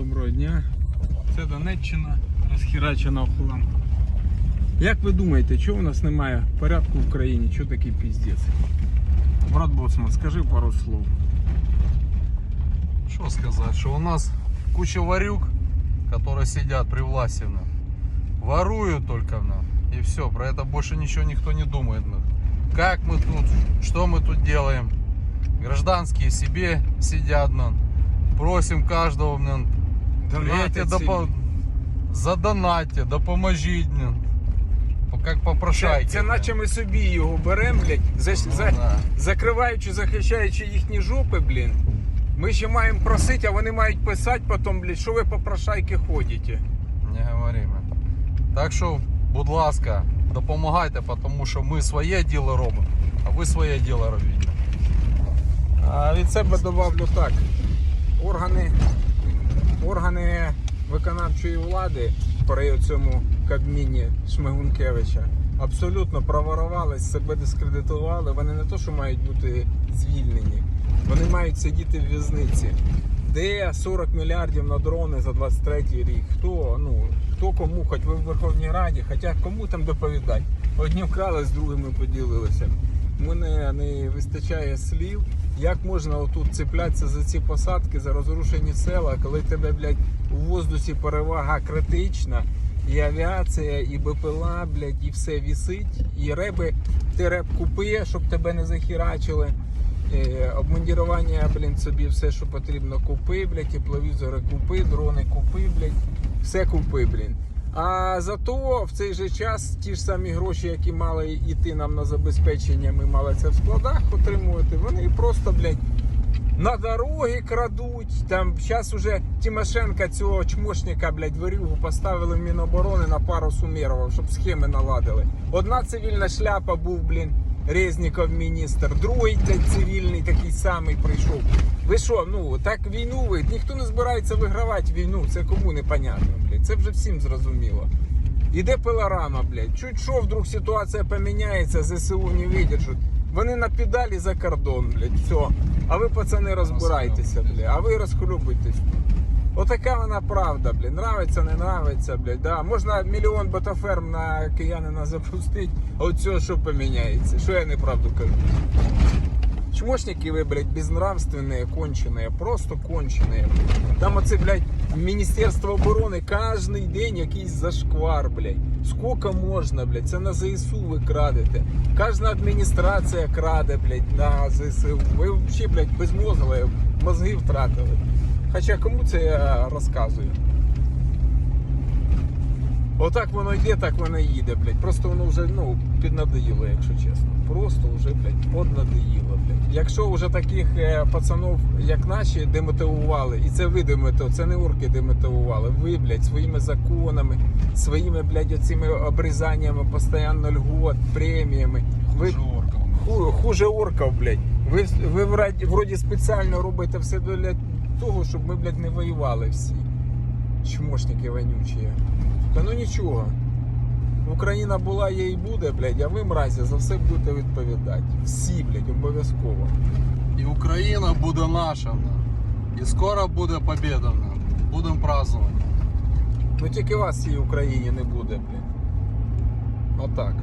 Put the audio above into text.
Доброго дня. Це Донеччина, розхерачена в хлам. Як ви думаєте, чого у нас немає порядку в Україні? Чого такий піздець? Брат Боцман, скажи пару слов. Что сказать, что у нас куча варюк, которые сидят при власти, ну, воруют только, ну, и все, про это больше ничего никто не думает, ну. Как мы тут, что мы тут делаем, гражданские себе сидят, ну, просим каждого, ну, Донатять допо... задонатьте, допоможіть, ну, как Це, це наче ми собі його беремо, блядь, за, Ну, за, да. закриваючи, захищаючи їхні жопи, блін. Ми ще маємо просити, а вони мають писати потім, блядь, що ви попрошайки ходите. Не говоримо. Так що, будь ласка, допомагайте, тому що ми своє діло робимо, а ви своє діло робіть. А від себе добавлю так. Органи, органи виконавчої влади при цьому Кабміні Шмигункевича абсолютно проворувались, себе дискредитували. Вони не то, що мають бути звільнені, вони мають сидіти в в'язниці. Де 40 мільярдів на дрони за 23 рік? Хто, ну, хто кому, хоч ви в Верховній Раді, хоча кому там доповідати? Одні вкрали, з другими поділилися. Мене не вистачає слів, як можна отут цеплятися за ці посадки, за розрушені села, коли тебе, блядь, у воздусі перевага критична, і авіація, і БПЛА, блядь, і все вісить, і реби, ти реп купи, щоб тебе не захірачили. Е, обмундірування, блін, собі все, що потрібно, купи, блядь, тепловізори купи, дрони купи, блядь, все купи, блін. А зато в цей же час ті ж самі гроші, які мали йти нам на забезпечення, ми мали це в складах отримувати, вони просто, блядь, на дороги крадуть. Там зараз уже Тимошенка цього чмошника, блядь, вирюгу поставили в Міноборони на пару Сумєрова, щоб схеми наладили. Одна цивільна шляпа був, блін, Резніков міністр, другий цивільний самий прийшов. Ви що, ну так війну ви? Ніхто не збирається вигравати війну, це кому непонятно, блядь. Це вже всім зрозуміло. Іде пилорама, блядь. Чуть що вдруг ситуація поміняється, ЗСУ не видержать. Вони на педалі за кордон, блядь, все. А ви, пацани, розбирайтеся, блядь, а ви розхлюбуйтесь. Отака вона правда, блядь. Нравиться, не нравиться, блядь. Да. Можна мільйон ботаферм на киянина запустити, а от цього що поміняється? Що я неправду кажу? Чмошники вы, блядь, безнравственные, конченые, просто конченые. Там оце, блядь, Міністерство оборони кожний день якийсь зашквар, блядь. Скільки можна, блядь, це на ЗСУ ви крадете. Кожна адміністрація краде, блядь, на ЗСУ. Ви взагалі, блядь, безмозглі, мозги втратили. Хоча кому це я розказую? Отак воно йде, так воно і їде, блядь. Просто воно вже ну, піднадоїло, якщо чесно. Просто вже, блядь, поднадоїло, блядь. Якщо вже таких е, пацанов, як наші, демотивували, і це ви демотивували, це не орки демотивували. Ви, блядь, своїми законами, своїми, блядь, оцими обрізаннями, постійно льгот, преміями. Ви ху- хуже орків, блядь. Ви, ви вроді спеціально робите все для того, щоб ми, блядь, не воювали всі. Чмошники вонючі. Та ну нічого. Україна була, є і буде, блядь, а ви, мразі, за все будете відповідати. Всі, блядь, обов'язково. І Україна буде наша. І скоро буде победа. Будемо празднувати. Ну тільки вас в цій Україні не буде, блядь. Отак.